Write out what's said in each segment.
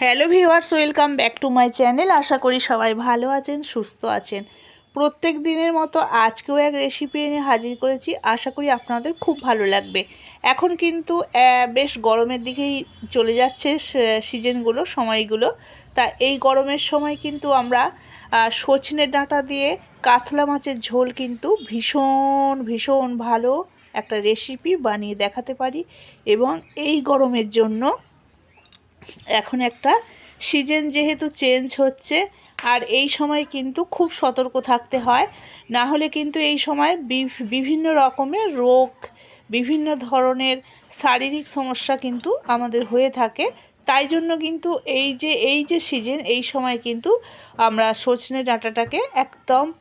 Hello viewers, welcome back to my channel. আশা করি সবাই ভালো আছেন, সুস্থ আছেন। প্রত্যেক দিনের মতো আজকেও এক রেসিপি এনে হাজির করেছি। আশা করি আপনাদের খুব ভালো লাগবে। এখন কিন্তু বেশ গরমের দিকেই চলে যাচ্ছে সিজনগুলো সময়গুলো। তা এই গরমের সময় কিন্তু আমরা সজনে ডাঁটা দিয়ে কাতলা মাছের ঝোল কিন্তু ভীষণ ভীষণ ভালো একটা রেসিপি বানিয়ে দেখাতে পারি। এবং এই গরমের জন্য এখন একটা সিজন যেহেতু চেঞ্জ হচ্ছে, আর এই সময় কিন্তু খুব সতর্ক থাকতে হয়। না হলে কিন্তু এই সময় বিভ- বিভিন্ন রকমের রোগ, বিভিন্ন ধরনের শারীরিক সমস্যা কিন্তু আমাদের হয়ে থাকে। তাই জন্য কিন্তু এই যে এই যে সিজন এই সময় কিন্তু আমরা সজনে ডাঁটাটাকে একদম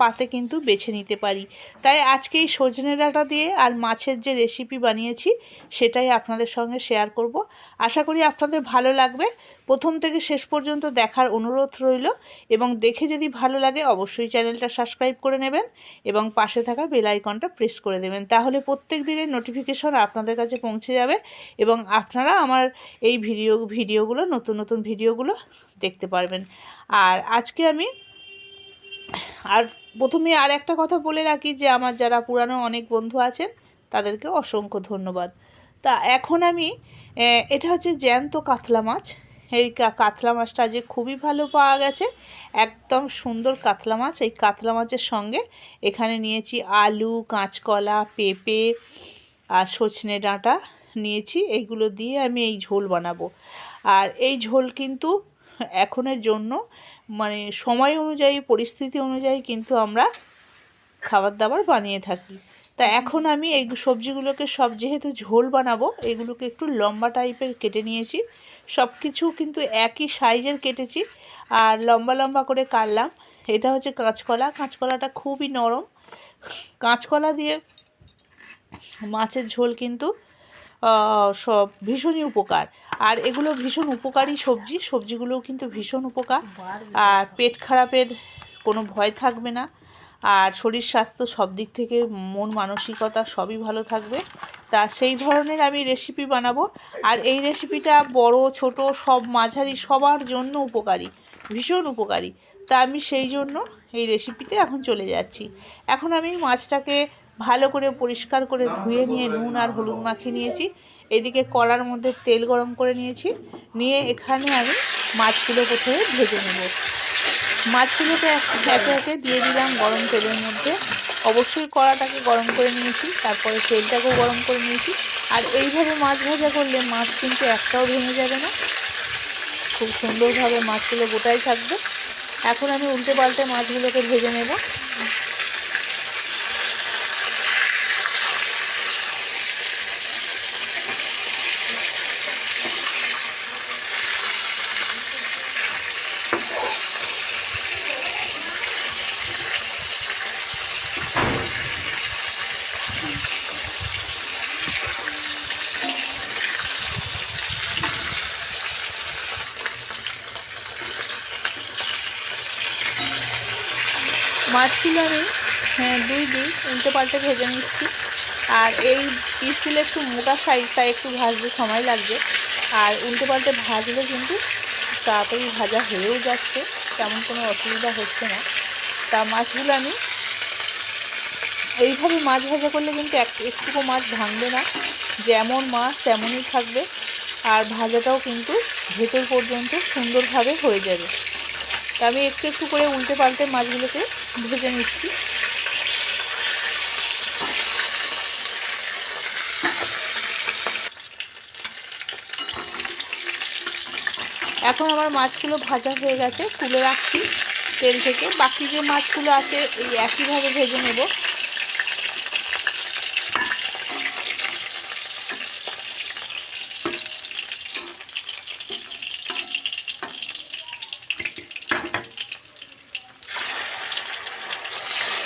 পাতে কিন্তু বেছে নিতে পারি। তাই আজকে এই সজনে ডাঁটা দিয়ে আর মাছের যে রেসিপি বানিয়েছি, সেটাই আপনাদের সঙ্গে শেয়ার করব। আশা করি আপনাদের ভালো লাগবে। প্রথম থেকে শেষ পর্যন্ত দেখার অনুরোধ রইল এবং দেখে যদি ভালো লাগে, অবশ্যই চ্যানেলটা সাবস্ক্রাইব করে নেবেন এবং পাশে থাকা বেল আইকনটা প্রেস করে দেবেন। তাহলে প্রত্যেক দিনের নোটিফিকেশন আপনাদের কাছে পৌঁছে যাবে এবং আপনারা আমার এই ভিডিও ভিডিওগুলো নতুন নতুন ভিডিওগুলো দেখতে পারবেন। আর আজকে আমি আর প্রথমে আর একটা কথা বলে রাখি যে আমার যারা পুরানো অনেক বন্ধু আছেন, তাদেরকে অসংখ্য ধন্যবাদ। তা এখন আমি এটা হচ্ছে জ্যান্ত কাতলা মাছ। এই কাতলা মাছটা যে খুবই ভালো পাওয়া গেছে, একদম সুন্দর কাতলা মাছ। এই কাতলা মাছের সঙ্গে এখানে নিয়েছি আলু, কাঁচকলা, পেঁপে আর সজনে ডাঁটা নিয়েছি। এইগুলো দিয়ে আমি এই ঝোল বানাবো। আর এই ঝোল কিন্তু এখনের জন্য মানে সময় অনুযায়ী, পরিস্থিতি অনুযায়ী কিন্তু আমরা খাবার দাবার বানিয়ে থাকি। তা এখন আমি এই সবজিগুলোকে সব যেহেতু ঝোল বানাবো, এগুলোকে একটু লম্বা টাইপের কেটে নিয়েছি। সব কিছু কিন্তু একই সাইজের কেটেছি আর লম্বা লম্বা করে কাটলাম। এটা হচ্ছে কাঁচকলা। কাঁচকলাটা খুবই নরম। কাঁচকলা দিয়ে মাছের ঝোল কিন্তু সব ভীষণই উপকার। আর এগুলো ভীষণ উপকারী সবজি, সবজিগুলোও কিন্তু ভীষণ উপকার। আর পেট খারাপের কোনো ভয় থাকবে না। আর শরীর স্বাস্থ্য সব দিক থেকে, মন মানসিকতা সবই ভালো থাকবে। তা সেই ধরনের আমি রেসিপি বানাবো। আর এই রেসিপিটা বড়, ছোট, সব মাঝারি, সবার জন্য উপকারী, ভীষণ উপকারী। তা আমি সেই জন্য এই রেসিপিতে এখন চলে যাচ্ছি। এখন আমি মাছটাকে ভালো করে পরিষ্কার করে ধুয়ে নিয়ে নুন আর হলুদ মাখিয়ে নিয়েছি। এদিকে কড়ার মধ্যে তেল গরম করে নিয়েছি। নিয়ে এখানে আমি মাছগুলো প্রথমে ভেজে নেব। মাছগুলোকে এক- একে দিয়ে দিলাম গরম তেলের মধ্যে। অবশ্যই কড়াটাকে গরম করে নিয়েছি, তারপরে তেলটাকেও গরম করে নিয়েছি। আর এইভাবে মাছ ভাজা করলে মাছ কিন্তু একটাও ভেঙে যাবে না। খুব সুন্দরভাবে মাছগুলো গোটাই থাকবে। এখন আমি উল্টে পাল্টে মাছগুলোকে ভেজে নেব। মাছগুলো আমি হ্যাঁ, দুই দিন উল্টে পাল্টে ভেজে নিচ্ছি। আর এই পিসগুলো একটু মোটা সাইজ তাই একটু ভাজতে সময় লাগবে। আর উল্টে পাল্টে ভাজলে কিন্তু তাড়াতাড়ি ভাজা হয়েও যাচ্ছে তেমন কোনো অসুবিধা হচ্ছে না। তা মাছগুলো আমি এইভাবে মাছ ভাজা করলে কিন্তু এক একটুকু মাছ ভাঙবে না। যেমন মাছ তেমনই থাকবে। আর ভাজাটাও কিন্তু ভেতর পর্যন্ত সুন্দরভাবে হয়ে যাবে। তা আমি একটু একটু করে উল্টে পাল্টে মাছগুলোকে ভেজে নিচ্ছি। এখন আমার মাছগুলো ভাজা হয়ে গেছে, তুলে রাখছি তেল থেকে। বাকি যে মাছগুলো আছে, এই একইভাবে ভেজে নেব।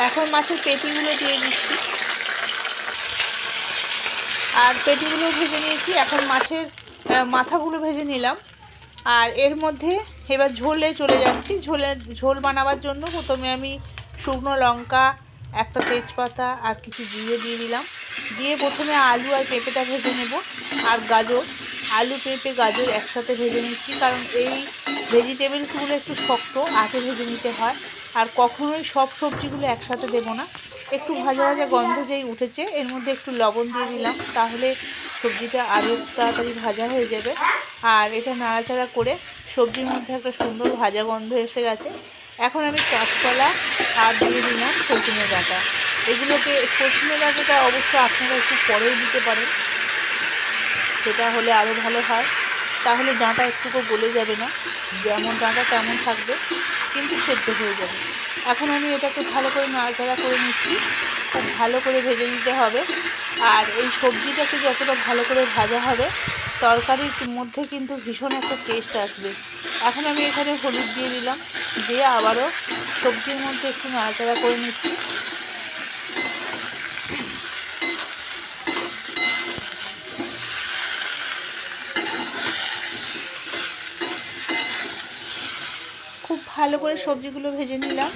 এখন মাছের পেটিগুলো দিয়ে দিচ্ছি। আর পেটিগুলো ভেজে নিয়েছি, এখন মাছের মাথাগুলো ভেজে নিলাম। আর এর মধ্যে এবার ঝোলে চলে যাচ্ছি। ঝোলে, ঝোল বানাবার জন্য প্রথমে আমি শুকনো লঙ্কা, একটা তেজপাতা আর কিছু জিরে দিয়ে দিলাম। দিয়ে প্রথমে আলু আর পেঁপেটা ভেজে নেব আর গাজর। আলু, পেঁপে, গাজর একসাথে ভেজে নিচ্ছি, কারণ এই ভেজিটেবলসগুলো একটু শক্ত, আগে ভেজে নিতে হয়। আর কখনোই সব সবজিগুলো একসাথে দেবো না। একটু ভাজা ভাজা গন্ধ যেই উঠেছে, এর মধ্যে একটু লবণ দিয়ে দিলাম, তাহলে সবজিটা আরও তাড়াতাড়ি ভাজা হয়ে যাবে। আর এটা নাড়াচাড়া করে সবজির মধ্যে একটা সুন্দর ভাজা গন্ধ এসে গেছে। এখন আমি কাঁচকলা আর দিয়ে দিলাম সজনে ডাঁটা এগুলোকে সজনে ডাঁটাটা অবশ্য আপনারা একটু পরেও দিতে পারেন, সেটা হলে আরও ভালো হয়। তাহলে ডাঁটা একটুকু গলে যাবে না, যেমন ডাঁটা তেমন থাকবে। কিন্তু সেদ্ধ হয়ে যাবে। এখন আমি এটাকে ভালো করে নাড়াচাড়া করে নিচ্ছি। খুব ভালো করে ভেজে নিতে হবে। আর এই সবজিটাকে যতটা ভালো করে ভাজা হবে, তরকারির মধ্যে কিন্তু ভীষণ একটা টেস্ট আসবে। এখন আমি এখানে হলুদ দিয়ে দিলাম। দিয়ে আবারও সবজির মধ্যে একটু নাড়াচাড়া করে নিচ্ছি খুব ভালো করে সবজিগুলো ভেজে নিলাম।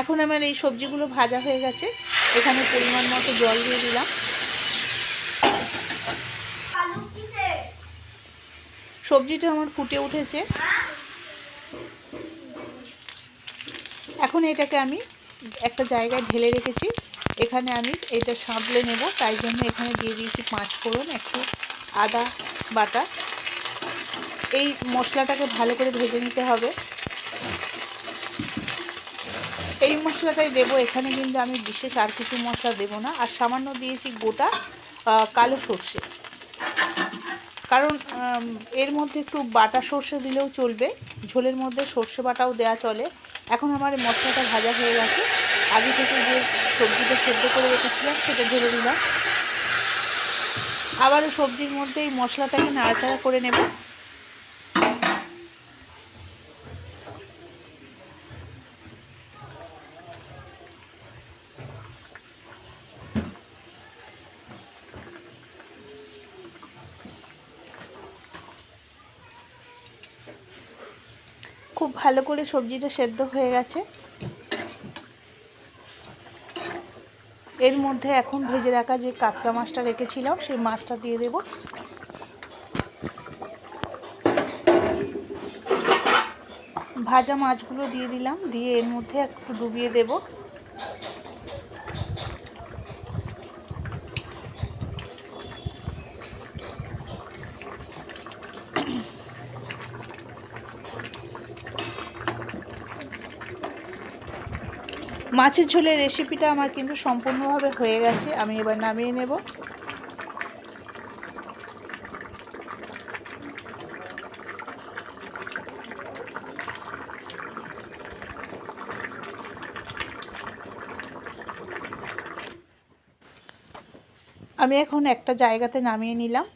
এখন আমার এই সবজিগুলো ভাজা হয়ে গেছে। এখানে পরিমাণ মতো জল দিয়ে দিলাম। সবজিটা আমার ফুটে উঠেছে। এখন এটাকে আমি একটা জায়গায় ঢেলে রেখেছি। এখানে আমি এটা সাঁতলে নেব, তাই জন্য এখানে দিয়ে দিয়েছি পাঁচ ফোড়ন, একটু আদা বাটা। এই মশলাটাকে ভালো করে ভেজে নিতে হবে। এই মশলাটাই দেবো, এখানে কিন্তু আমি বিশেষ আর কিছু মশলা দেবো না, আর সামান্য দিয়েছি গোটা কালো সর্ষে। কারণ এর মধ্যে একটু বাটা সর্ষে দিলেও চলবে, ঝোলের মধ্যে সর্ষে বাটাও দেওয়া চলে। এখন আমার মশলাটা ভাজা হয়ে গেছে। আগে থেকে যে সবজিটা সেদ্ধ করে রেখেছিলাম, সেটা ঢেলে দিলাম। আবারও সবজির মধ্যে এই মশলাটাকে নাড়াচাড়া করে নেব। খুব ভালো করে সবজিটা সেদ্ধ হয়ে গেছে। এর মধ্যে এখন ভেজে রাখা যে কাতলা মাছটা রেখেছিলাম, সেই মাছটা দিয়ে দেব। ভাজা মাছগুলো দিয়ে দিলাম, দিয়ে এর মধ্যে একটু ডুবিয়ে দেবো। মাছের ঝোলের রেসিপিটা আমার কিন্তু সম্পূর্ণভাবে হয়ে গেছে। আমি এবার নামিয়ে নেব। আমি এখন একটা জায়গাতে নামিয়ে নিলাম।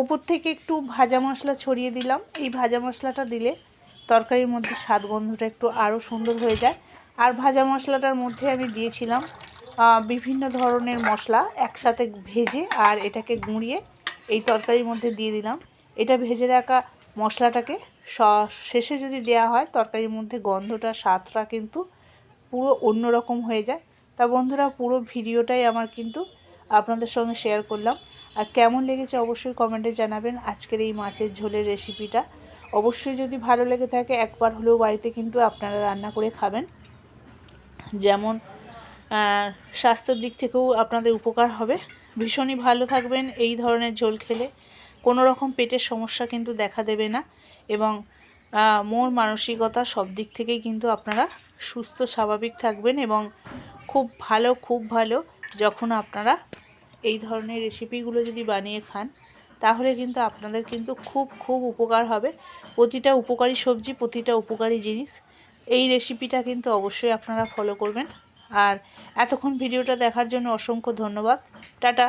ওপর থেকে একটু ভাজা মশলা ছড়িয়ে দিলাম। এই ভাজা মশলাটা দিলে তরকারির মধ্যে স্বাদ গন্ধটা একটু আরও সুন্দর হয়ে যায়। আর ভাজা মশলাটার মধ্যে আমি দিয়েছিলাম বিভিন্ন ধরনের মশলা একসাথে ভেজে আর এটাকে গুঁড়িয়ে এই তরকারির মধ্যে দিয়ে দিলাম। এটা ভেজে রাখা মশলাটাকে শেষে যদি দেয়া হয় তরকারির মধ্যে গন্ধটা, স্বাদটা কিন্তু পুরো অন্যরকম হয়ে যায়। তা বন্ধুরা, পুরো ভিডিওটাই আমার কিন্তু আপনাদের সঙ্গে শেয়ার করলাম। আর কেমন লেগেছে অবশ্যই কমেন্টে জানাবেন আজকের এই মাছের ঝোলের রেসিপিটা। অবশ্যই যদি ভালো লেগে থাকে, একবার হলেও বাড়িতে কিন্তু আপনারা রান্না করে খাবেন। যেমন স্বাস্থ্যের দিক থেকেও আপনাদের উপকার হবে। ভীষণই ভালো থাকবেন এই ধরনের ঝোল খেলে। কোনো রকম পেটের সমস্যা কিন্তু দেখা দেবে না এবং মোর মানসিকতা সব দিক থেকেই কিন্তু আপনারা সুস্থ, স্বাভাবিক থাকবেন এবং খুব ভালো খুব ভালো যখন আপনারা এই ধরনের রেসিপিগুলো যদি বানিয়ে খান, তাহলে কিন্তু আপনাদের কিন্তু খুব খুব উপকার হবে। প্রতিটা উপকারী সবজি, প্রতিটা উপকারী জিনিস এই রেসিপিটা কিন্তু অবশ্যই আপনারা ফলো করবেন। আর এতক্ষণ ভিডিওটা দেখার জন্য অসংখ্য ধন্যবাদ। টাটা।